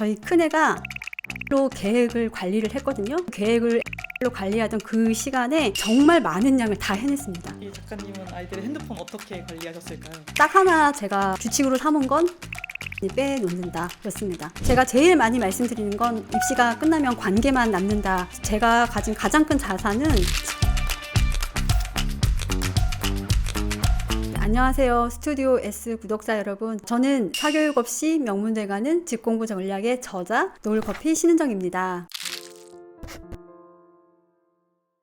저희 큰애가 로 계획을 관리를 했거든요. 계획을 로 관리하던 그 시간에 정말 많은 양을 다 해냈습니다. 이 작가님은 아이들의 핸드폰 어떻게 관리하셨을까요? 딱 하나 제가 규칙으로 삼은 건 빼놓는다 였습니다. 제가 제일 많이 말씀드리는 건 입시가 끝나면 관계만 남는다. 제가 가진 가장 큰 자산은 안녕하세요. 스튜디오 S 구독자 여러분. 저는 사교육 없이 명문대 가는 직공부 전략의 저자 노을커피 신은정입니다.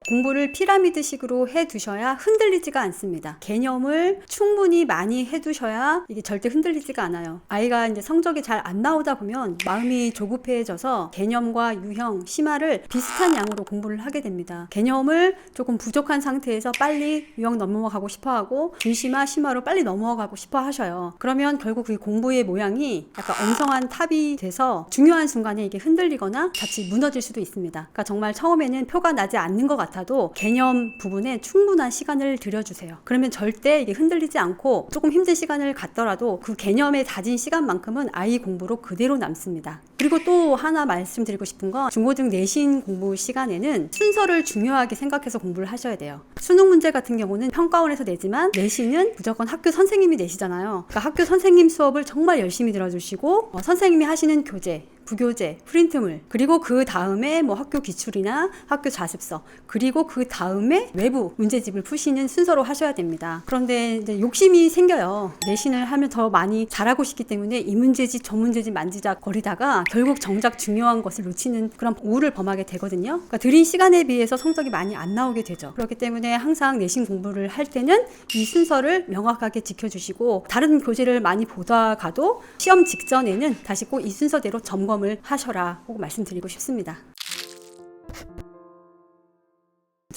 공부를 피라미드식으로 해 두셔야 흔들리지가 않습니다. 개념을 충분히 많이 해 두셔야 이게 절대 흔들리지가 않아요. 아이가 이제 성적이 잘 안 나오다 보면 마음이 조급해져서 개념과 유형, 심화를 비슷한 양으로 공부를 하게 됩니다. 개념을 조금 부족한 상태에서 빨리 유형 넘어가고 싶어 하고 중심화, 심화로 빨리 넘어가고 싶어 하셔요. 그러면 결국 그 공부의 모양이 약간 엉성한 탑이 돼서 중요한 순간에 이게 흔들리거나 자칫 무너질 수도 있습니다. 그러니까 정말 처음에는 표가 나지 않는 것 같아 도 개념 부분에 충분한 시간을 들여주세요. 그러면 절대 이게 흔들리지 않고 조금 힘든 시간을 갖더라도 그 개념에 다진 시간만큼은 아이 공부로 그대로 남습니다. 그리고 또 하나 말씀드리고 싶은 건 중고등 내신 공부 시간에는 순서를 중요하게 생각해서 공부를 하셔야 돼요. 수능 문제 같은 경우는 평가원에서 내지만 내신은 무조건 학교 선생님이 내시잖아요. 그러니까 학교 선생님 수업을 정말 열심히 들어주시고 어, 선생님이 하시는 교재 부교재, 프린트물, 그리고 그 다음에 뭐 학교 기출이나 학교 자습서, 그리고 그 다음에 외부 문제집을 푸시는 순서로 하셔야 됩니다. 그런데 이제 욕심이 생겨요. 내신을 하면 더 많이 잘하고 싶기 때문에 이 문제집, 저 문제집 만지작 거리다가 결국 정작 중요한 것을 놓치는 그런 우를 범하게 되거든요. 그러니까 들인 시간에 비해서 성적이 많이 안 나오게 되죠. 그렇기 때문에 항상 내신 공부를 할 때는 이 순서를 명확하게 지켜주시고 다른 교재를 많이 보다 가도 시험 직전에는 다시 꼭 이 순서대로 점검 을 하셔라 꼭 말씀드리고 싶습니다.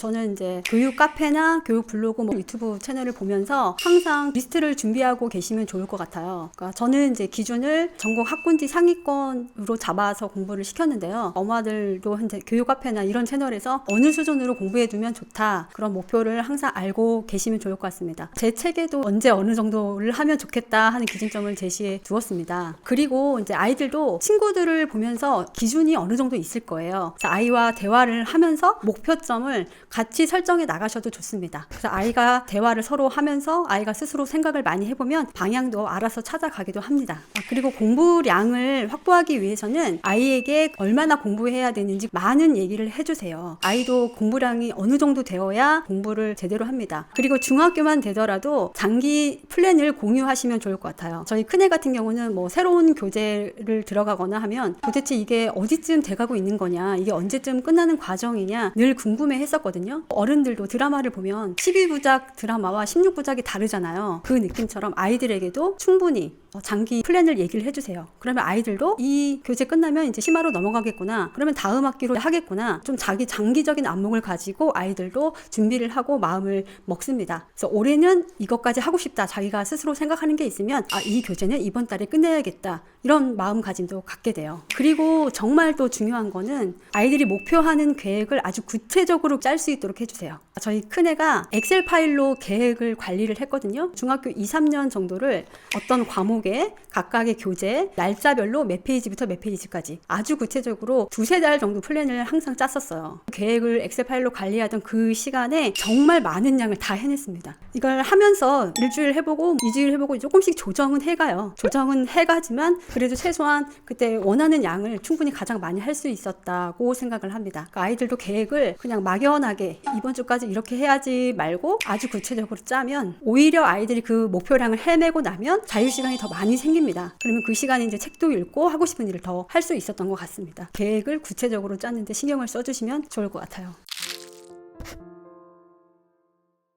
저는 이제 교육 카페나 교육 블로그 뭐 유튜브 채널을 보면서 항상 리스트를 준비하고 계시면 좋을 것 같아요. 그러니까 저는 이제 기준을 전국 학군지 상위권으로 잡아서 공부를 시켰는데요. 엄마들도 현재 교육 카페나 이런 채널에서 어느 수준으로 공부해 두면 좋다. 그런 목표를 항상 알고 계시면 좋을 것 같습니다. 제 책에도 언제 어느 정도를 하면 좋겠다 하는 기준점을 제시해 두었습니다. 그리고 이제 아이들도 친구들을 보면서 기준이 어느 정도 있을 거예요. 아이와 대화를 하면서 목표점을 같이 설정해 나가셔도 좋습니다. 그래서 아이가 대화를 서로 하면서 아이가 스스로 생각을 많이 해보면 방향도 알아서 찾아가기도 합니다. 아, 그리고 공부량을 확보하기 위해서는 아이에게 얼마나 공부해야 되는지 많은 얘기를 해주세요. 아이도 공부량이 어느 정도 되어야 공부를 제대로 합니다. 그리고 중학교만 되더라도 장기 플랜을 공유하시면 좋을 것 같아요. 저희 큰애 같은 경우는 뭐 새로운 교재를 들어가거나 하면 도대체 이게 어디쯤 돼가고 있는 거냐, 이게 언제쯤 끝나는 과정이냐 늘 궁금해 했었거든요. 어른들도 드라마를 보면 12부작 드라마와 16부작이 다르잖아요. 그 느낌처럼 아이들에게도 충분히 어, 장기 플랜을 얘기를 해주세요. 그러면 아이들도 이 교재 끝나면 이제 심화로 넘어가겠구나. 그러면 다음 학기로 하겠구나. 좀 자기 장기적인 안목을 가지고 아이들도 준비를 하고 마음을 먹습니다. 그래서 올해는 이것까지 하고 싶다. 자기가 스스로 생각하는 게 있으면 아, 이 교재는 이번 달에 끝내야겠다. 이런 마음가짐도 갖게 돼요. 그리고 정말 또 중요한 거는 아이들이 목표하는 계획을 아주 구체적으로 짤 수 있도록 해주세요. 저희 큰애가 엑셀 파일로 계획을 관리를 했거든요. 중학교 2, 3년 정도를 어떤 과목 에 각각의 교재, 날짜별로 몇 페이지부터 몇 페이지까지 아주 구체적으로 두세 달 정도 플랜을 항상 짰었어요. 계획을 엑셀 파일로 관리하던 그 시간에 정말 많은 양을 다 해냈습니다. 이걸 하면서 일주일 해보고, 이주일 해보고 조금씩 조정은 해가요. 조정은 해가지만 그래도 최소한 그때 원하는 양을 충분히 가장 많이 할 수 있었다고 생각을 합니다. 그러니까 아이들도 계획을 그냥 막연하게 이번 주까지 이렇게 해야지 말고 아주 구체적으로 짜면 오히려 아이들이 그 목표량을 해내고 나면 자유 시간이 더 많이 생깁니다. 그러면 그 시간에 이제 책도 읽고 하고 싶은 일을 더 할 수 있었던 것 같습니다. 계획을 구체적으로 짜는데 신경을 써주시면 좋을 것 같아요.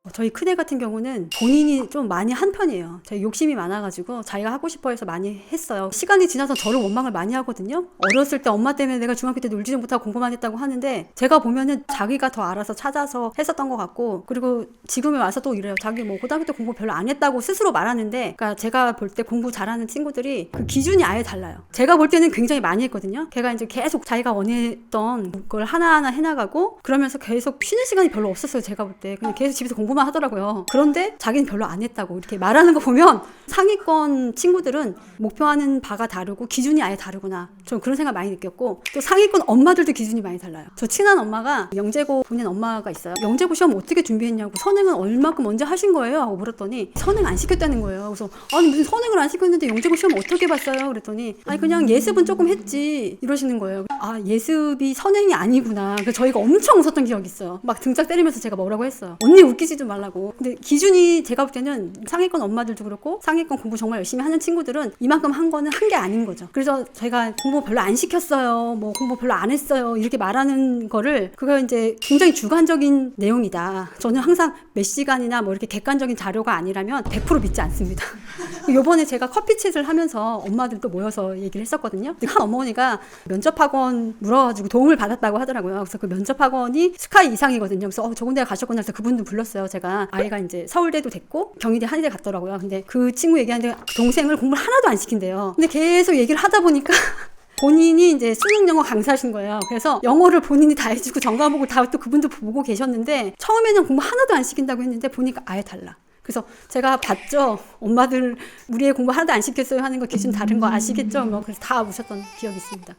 어, 저희 큰애 같은 경우는 본인이 좀 많이 한 편이에요. 저희 욕심이 많아가지고 자기가 하고 싶어 해서 많이 했어요. 시간이 지나서 저를 원망을 많이 하거든요. 어렸을 때 엄마 때문에 내가 중학교 때 놀지도 못하고 공부만 했다고 하는데 제가 보면은 자기가 더 알아서 찾아서 했었던 것 같고 그리고 지금에 와서 또 이래요. 자기 뭐 고등학교 때 공부 별로 안 했다고 스스로 말하는데 그러니까 제가 볼 때 공부 잘하는 친구들이 그 기준이 아예 달라요. 제가 볼 때는 굉장히 많이 했거든요. 걔가 이제 계속 자기가 원했던 걸 하나하나 해나가고 그러면서 계속 쉬는 시간이 별로 없었어요. 제가 볼 때 그냥 계속 집에서 공부 공부만 하더라고요. 그런데 자기는 별로 안 했다고 이렇게 말하는 거 보면 상위권 친구들은 목표하는 바가 다르고 기준이 아예 다르구나. 저는 그런 생각 많이 느꼈고 또 상위권 엄마들도 기준이 많이 달라요. 저 친한 엄마가 영재고 보낸 엄마가 있어요. 영재고 시험 어떻게 준비했냐고 선행은 얼마큼 먼저 하신 거예요? 하고 물었더니 선행 안 시켰다는 거예요. 그래서 아니 무슨 선행을 안 시켰는데 영재고 시험 어떻게 봤어요? 그랬더니 아니 그냥 예습은 조금 했지 이러시는 거예요. 아 예습이 선행이 아니구나. 그래서 저희가 엄청 웃었던 기억이 있어요. 막 등짝 때리면서 제가 뭐라고 했어요. 언니 웃기지도 말라고. 근데 기준이 제가 볼 때는 상위권 엄마들도 그렇고 상위권 공부 정말 열심히 하는 친구들은 이만큼 한 거는 한 게 아닌 거죠. 그래서 저희가 공부 별로 안 시켰어요. 뭐 공부 별로 안 했어요. 이렇게 말하는 거를 그거 이제 굉장히 주관적인 내용이다. 저는 항상 몇 시간이나 뭐 이렇게 객관적인 자료가 아니라면 100% 믿지 않습니다. 요번에 제가 커피챗을 하면서 엄마들도 모여서 얘기를 했었거든요. 한 어머니가 면접학원 물어가지고 도움을 받았다고 하더라고요. 그래서 그 면접학원이 스카이 이상이거든요. 그래서 어, 좋은 데 가셨구나 해서 그분도 불렀어요. 제가 아이가 이제 서울대도 됐고 경희대 한의대 갔더라고요. 근데 그 친구 얘기하는데 동생을 공부를 하나도 안 시킨대요. 근데 계속 얘기를 하다 보니까 본인이 이제 수능 영어 강사하신 거예요. 그래서 영어를 본인이 다 해주고 전과목을 다 또 그분도 보고 계셨는데 처음에는 공부 하나도 안 시킨다고 했는데 보니까 아예 달라. 그래서 제가 봤죠. 엄마들 우리 애 공부 하나도 안 시켰어요 하는 거 기준 다른 거 아시겠죠? 뭐 그래서 다 우셨던 기억이 있습니다.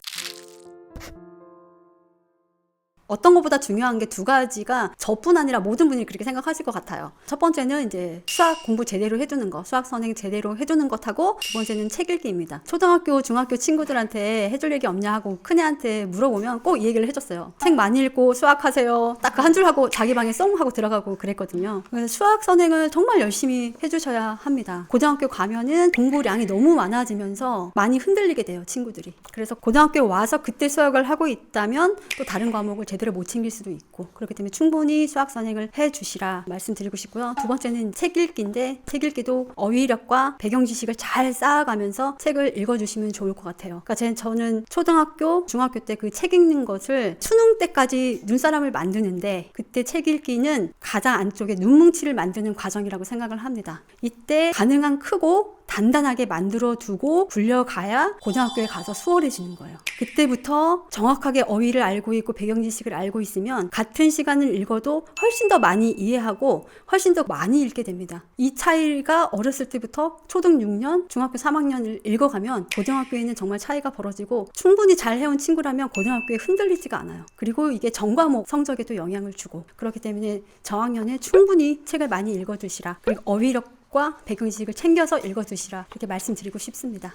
어떤 것보다 중요한 게 두 가지가 저뿐 아니라 모든 분이 그렇게 생각하실 것 같아요. 첫 번째는 이제 수학 공부 제대로 해두는 것, 수학 선행 제대로 해두는 것하고 두 번째는 책 읽기입니다. 초등학교, 중학교 친구들한테 해줄 얘기 없냐 하고 큰애한테 물어보면 꼭 이 얘기를 해줬어요. 책 많이 읽고 수학하세요. 딱 그 한 줄 하고 자기 방에 쏙 하고 들어가고 그랬거든요. 그래서 수학 선행을 정말 열심히 해주셔야 합니다. 고등학교 가면은 공부량이 너무 많아지면서 많이 흔들리게 돼요, 친구들이. 그래서 고등학교 와서 그때 수학을 하고 있다면 또 다른 과목을 제대로 못 챙길 수도 있고 그렇기 때문에 충분히 수학 선행을 해 주시라 말씀드리고 싶고요. 두 번째는 책 읽기인데 책 읽기도 어휘력과 배경 지식을 잘 쌓아가면서 책을 읽어주시면 좋을 것 같아요. 그러니까 제- 저는 초등학교, 중학교 때 그 책 읽는 것을 수능 때까지 눈사람을 만드는데 그때 책 읽기는 가장 안쪽에 눈뭉치를 만드는 과정이라고 생각을 합니다. 이때 가능한 크고 단단하게 만들어 두고 굴려가야 고등학교에 가서 수월해지는 거예요. 그때부터 정확하게 어휘를 알고 있고 배경 지식을 알고 있으면 같은 시간을 읽어도 훨씬 더 많이 이해하고 훨씬 더 많이 읽게 됩니다. 이 차이가 어렸을 때부터 초등 6년, 중학교 3학년을 읽어가면 고등학교에는 정말 차이가 벌어지고 충분히 잘 해온 친구라면 고등학교에 흔들리지가 않아요. 그리고 이게 전과목 성적에도 영향을 주고 그렇기 때문에 저학년에 충분히 책을 많이 읽어두시라. 그리고 어휘력 과 배경 지식을 챙겨서 읽어두시라 이렇게 말씀드리고 싶습니다.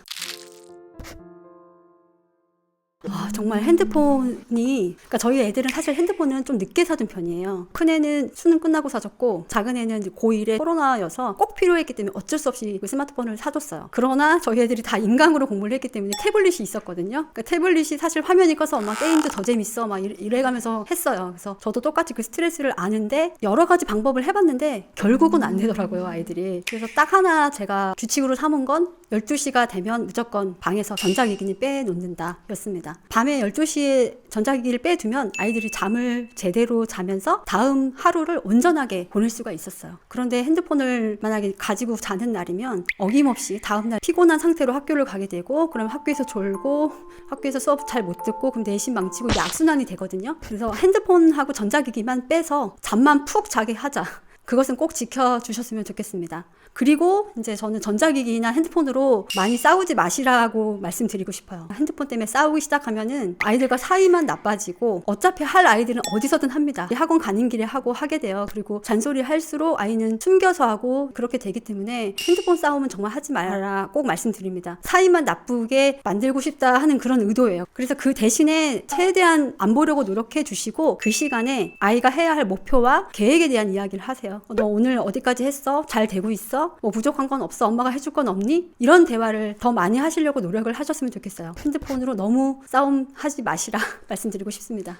아, 정말 핸드폰이, 그러니까 저희 애들은 사실 핸드폰은 좀 늦게 사준 편이에요. 큰 애는 수능 끝나고 사줬고, 작은 애는 이제 고1에 코로나여서 꼭 필요했기 때문에 어쩔 수 없이 그 스마트폰을 사줬어요. 그러나 저희 애들이 다 인강으로 공부를 했기 때문에 태블릿이 있었거든요. 그러니까 태블릿이 사실 화면이 커서 엄마 게임도 더 재밌어. 막 이래- 이래가면서 했어요. 그래서 저도 똑같이 그 스트레스를 아는데 여러 가지 방법을 해봤는데 결국은 안 되더라고요, 아이들이. 그래서 딱 하나 제가 규칙으로 삼은 건 12시가 되면 무조건 방에서 전자기기는 빼놓는다 였습니다. 밤에 12시에 전자기기를 빼두면 아이들이 잠을 제대로 자면서 다음 하루를 온전하게 보낼 수가 있었어요. 그런데 핸드폰을 만약에 가지고 자는 날이면 어김없이 다음날 피곤한 상태로 학교를 가게 되고 그럼 학교에서 졸고 학교에서 수업 잘 못 듣고 그럼 내신 망치고 이게 악순환이 되거든요. 그래서 핸드폰하고 전자기기만 빼서 잠만 푹 자게 하자. 그것은 꼭 지켜주셨으면 좋겠습니다. 그리고 이제 저는 전자기기나 핸드폰으로 많이 싸우지 마시라고 말씀드리고 싶어요. 핸드폰 때문에 싸우기 시작하면은 아이들과 사이만 나빠지고 어차피 할 아이들은 어디서든 합니다. 학원 가는 길에 하고 하게 돼요. 그리고 잔소리 할수록 아이는 숨겨서 하고 그렇게 되기 때문에 핸드폰 싸움은 정말 하지 말아라 꼭 말씀드립니다. 사이만 나쁘게 만들고 싶다 하는 그런 의도예요. 그래서 그 대신에 최대한 안 보려고 노력해 주시고 그 시간에 아이가 해야 할 목표와 계획에 대한 이야기를 하세요. 어, 너 오늘 어디까지 했어? 잘 되고 있어? 뭐 부족한 건 없어? 엄마가 해줄 건 없니? 이런 대화를 더 많이 하시려고 노력을 하셨으면 좋겠어요. 핸드폰으로 너무 싸움하지 마시라 말씀드리고 싶습니다.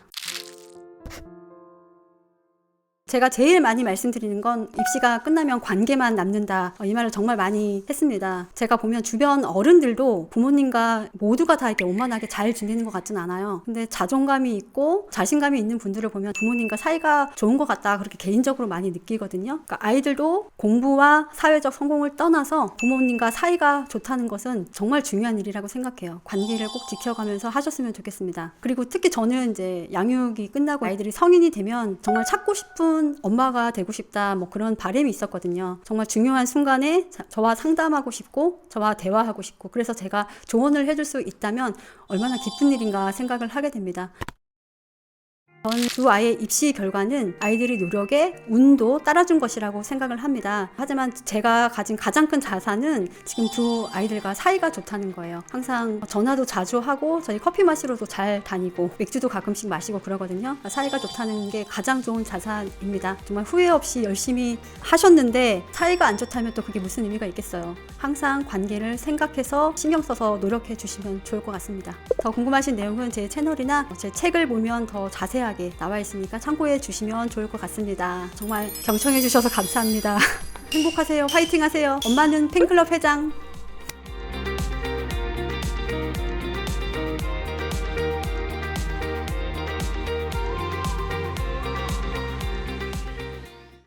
제가 제일 많이 말씀드리는 건 입시가 끝나면 관계만 남는다. 어, 이 말을 정말 많이 했습니다. 제가 보면 주변 어른들도 부모님과 모두가 다 이렇게 원만하게 잘 지내는 것 같진 않아요. 근데 자존감이 있고 자신감이 있는 분들을 보면 부모님과 사이가 좋은 것 같다. 그렇게 개인적으로 많이 느끼거든요. 그러니까 아이들도 공부와 사회적 성공을 떠나서 부모님과 사이가 좋다는 것은 정말 중요한 일이라고 생각해요. 관계를 꼭 지켜가면서 하셨으면 좋겠습니다. 그리고 특히 저는 이제 양육이 끝나고 아이들이 성인이 되면 정말 찾고 싶은 좋은 엄마가 되고 싶다 뭐 그런 바람이 있었거든요. 정말 중요한 순간에 자- 저와 상담하고 싶고 저와 대화하고 싶고 그래서 제가 조언을 해줄 수 있다면 얼마나 기쁜 일인가 생각을 하게 됩니다. 전 두 아이의 입시 결과는 아이들의 노력에 운도 따라준 것이라고 생각을 합니다. 하지만 제가 가진 가장 큰 자산은 지금 두 아이들과 사이가 좋다는 거예요. 항상 전화도 자주 하고 저희 커피 마시러도 잘 다니고 맥주도 가끔씩 마시고 그러거든요. 사이가 좋다는 게 가장 좋은 자산입니다. 정말 후회 없이 열심히 하셨는데 사이가 안 좋다면 또 그게 무슨 의미가 있겠어요. 항상 관계를 생각해서 신경 써서 노력해 주시면 좋을 것 같습니다. 더 궁금하신 내용은 제 채널이나 제 책을 보면 더 자 세하게 나와 있으니까 참고해 주시면 좋을 것 같습니다. 정말 경청해 주셔서 감사합니다. 행복하세요. 화이팅 하세요. 엄마는 팬클럽 회장